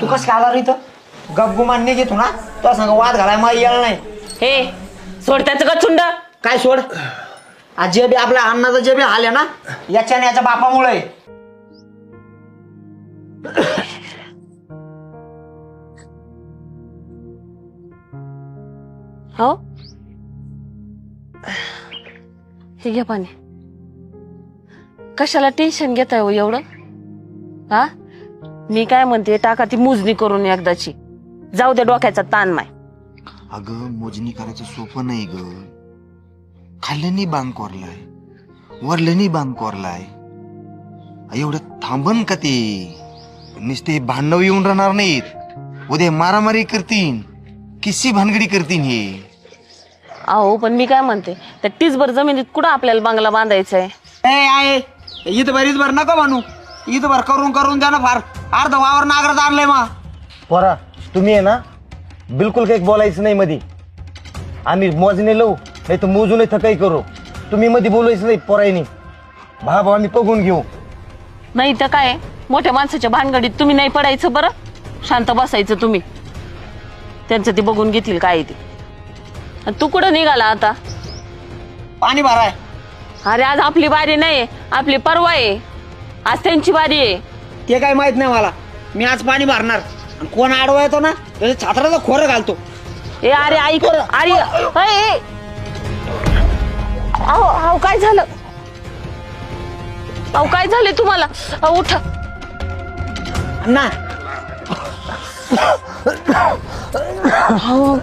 तू कसं काय आला रे इथं? गपगुमान नाही घेतो ना तुला सांग वाद घालाय मला यायला नाही. हे सोड त्याचं का चुंड काय सोड? आज जे बी आपल्या अण्णाचं जे बी आले ना याच्या आणि याच्या बापामुळे. हो? हे घ्या पाणी. कशाला टेन्शन घेताय हो एवढं? हा? मी काय म्हणते टाका ती मोजणी करून एकदाची. जाऊ दे डोक्याचा ताण माय. अगं मोजणी करायचं सोपं नाही ग. खाल्ल्यानी बांग कोरलाय वरल्यानी बांग कोरलाय. एवढं थांबन का ते? नुसते भांडव येऊन राहणार नाहीत. उद्या मारामारी करतीन किस्सी भानगडी करतीन हे. अहो पण मी काय म्हणते त्या टीचभर जमिनीत कुठं आपल्याला बांगला बांधायचा आहे ए आहे. इथं भर इथं भर नका म्हणू इथं भर करून करून द्या ना फार. अर्ध वावर नागरात आणलंय मा पोरा तुम्ही आहे ना बिलकुल काही बोलायचं नाही मध्ये आम्ही मोजणे लावू नाही तर मोजून थकाई करू. तुम्ही मध्ये बोलायचं नाही पोरायनी. भाव आम्ही बघून घेऊ. नाही तर काय मोठ्या माणसाच्या भानगडीत तुम्ही नाही पडायचं बरं? शांत बसायचं तुम्ही. त्यांचं ते बघून घेतील काय आहे ते. आणि तू कुठं निघाला आता? पाणी भराय. अरे आज आपली बारी नाही आपली परवा आहे. आज त्यांची बारी आहे. ते काय माहीत नाही मला. मी आज पाणी भरणार. आणि कोण आडवा येतो ना त्याच्या छात्राला खोरं घालतो. ए अरे ऐक अरे अय, ए. अहो अहो काय झालं? अहो काय झालंय तुम्हाला? अहो उठा. अण्णा. अहो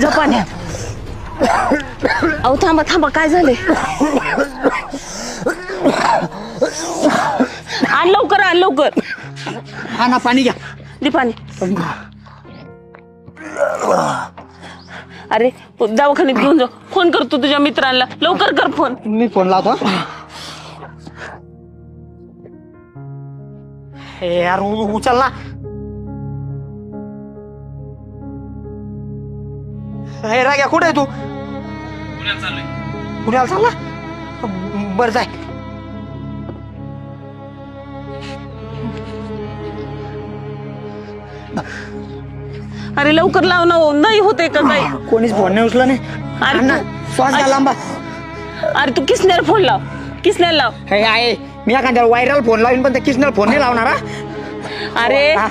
जपान्या अहो थांबा थांबा काय झालंय? आण लवकर. आण लवकर हा ना पाणी घ्या. दे पाणी. अरे दवाखान्यात घेऊन जा. फोन करतो तुझ्या मित्रांना. लवकर कर फोन. मी फोन लावतो हे. यार उ- उचल ना. हे राग्या कुठे आहे तू? पुण्याला चालला? बर जाय. अरे लवकर लाव ना हो. नाही होते का काही कोणीच फोन नाही उचला नाही. अरे अण्णा तू- श्वास घ्या लांबा. अरे तू किसण्यावर फोन लाव. किसण्याला लाव. हे आहे मी एखाद्याला व्हायरल फोन लावीन पण त्या किसनर फोन नाही लावणार हा. अरे हा.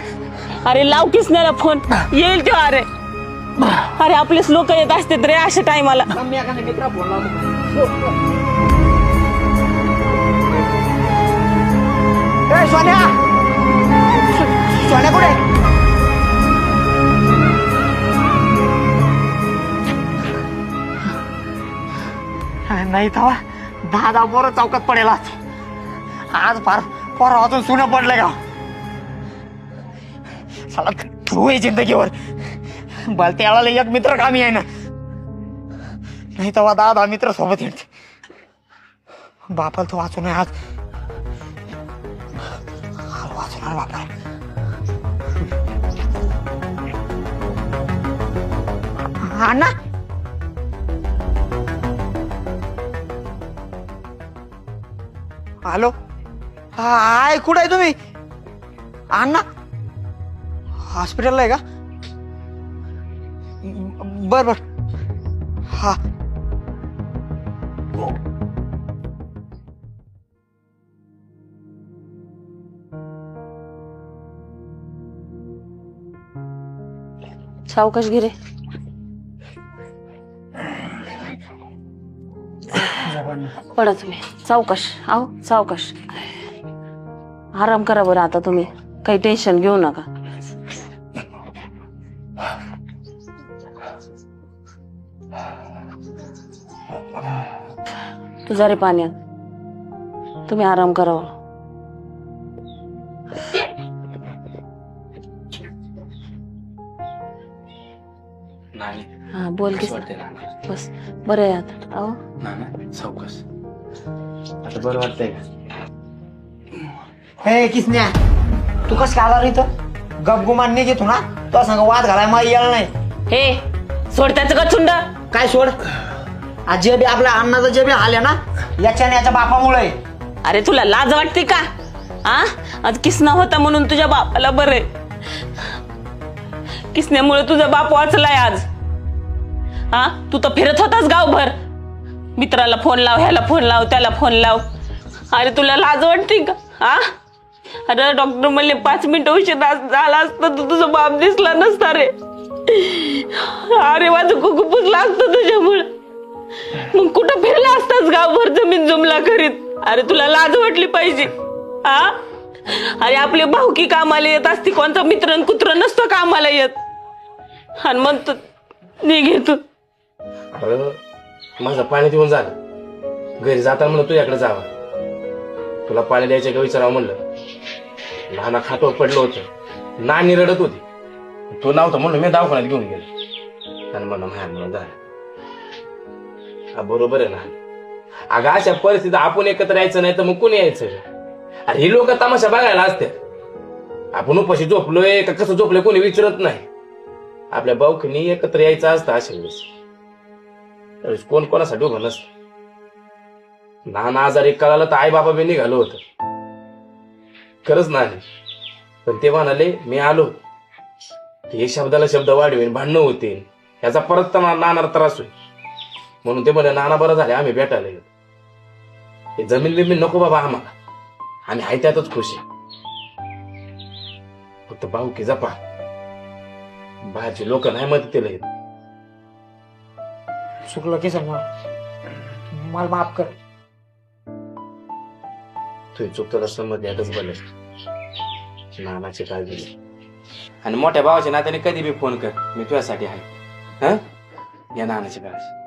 अरे लाव किसण्याला फोन. येईल तो अरे. अरे आपलेच लोक येत असते रे अशा टायमाला मी एखाद्या मित्रा फोन लावतो. ए, सोन्या! सोन्या कुठे? आहे? नाही तवा दहा दहा पोरं चौकात पडेल आज आज फार पोरं अजून सुनं पडलं का साला तू आहे जिंदगीवर. बलत्याला एक मित्र कामी आहे ना. नाही तेव्हा दहा दहा मित्र सोबत येते बापाला तो नये आज. वाचणार बापा. अण्णा हॅलो आय कुठं आहे तुम्ही? अण्णा हॉस्पिटलला आहे का? बर बर. हा. सावकाश गिरे पडा तुम्ही. सावकाश आहो सावकाश आराम करा बरं आता तुम्ही. काही टेन्शन घेऊ नका. तुझा रे पाण्यात. तुम्ही आराम करावा बोल की वाटते बस. बरं आहे आता. अहो सावकाश आता बरं वाटतंय का? हे किसन्या तू कसं काय आला रे इथं? गपगुमान नाही घेतो ना? तुला सांग वाद घालाय मला यायला नाही. हे सोड त्याचं का चुंड काय सोड? आज जे बी आपल्या अण्णाचं जे बी आले ना याच्या आणि याच्या बापामुळे. अरे तुला लाज वाटते का? आ? आज किसना होता म्हणून तुझ्या बापाला बरं किसण्यामुळे तुझा बाप वाचलाय आज. हा? तू तर फिरत होतास गावभर. मित्राला फोन लाव ह्याला फोन लाव त्याला फोन लाव. अरे तुला लाज वाटते का? हा? अरे डॉक्टर म्हणले पाच मिनिटं उशीर झाला असतं तू तुझा बाप दिसला नसता रे. अरे माझं कुकूपूस लागतं तुझ्यामुळे. मग कुठं फिरला असताच गावभर जमीन जुमला करीत? अरे तुला लाज वाटली पाहिजे. हा? अरे आपली भाऊकी कामाला येत असती कोणता मित्र कुत्र नसतो कामाला येत. आणि म्हणतो निघेतो अरे माझं पाणी देऊन झालं घरी जाताना म्हणलं तुझ्याकडे जावं. तुला पाणी द्यायचं का विचारावं म्हणलं. लहाना खातो पडलं होतं. नानी रडत होती. तो नव्हता म्हणलं मी दवाखान्यात घेऊन गेलो. आणि म्हणलं माया म्हणून झालं बरोबर आहे ना. अगं अशा परिस्थितीत आपण एकत्र यायचं नाही तर मग कोणी यायचं? अरे ही लोक तमाशा बघायला असते आपण उपाशी झोपलोय का कसं झोपलोय कोणी विचारत नाही. आपल्या बाऊखनी एकत्र यायचं असतं अशा वेळेस. कोण कोणासाठी उभं नसतं लहान आजारी कळालं तर आई बाबा बी निघालो होत. खरंच नाही पण ते म्हणाले मी आलो. हे शब्दाला शब्द वाढवेन भांडणं होतील. याचा परत तर मला त्रास होईल. म्हणून ते म्हणे नाना बरं झाले आम्ही भेटायला येऊ. हे जमीन बिमीन नको बाबा आम्हाला. आम्ही आहे त्यातच खुश आहे. फक्त भाऊ की जपा. बाहेरचे लोक नाही मदतीला येत. चुकलं की समजा मला माफ कर. तुझी चूक तुला समज यातच बले. नानाची काळजी घे. आणि मोठ्या भावाच्या नात्याने कधी बी फोन कर. मी तुझ्यासाठी आहे. हा? या नानाची काळजी.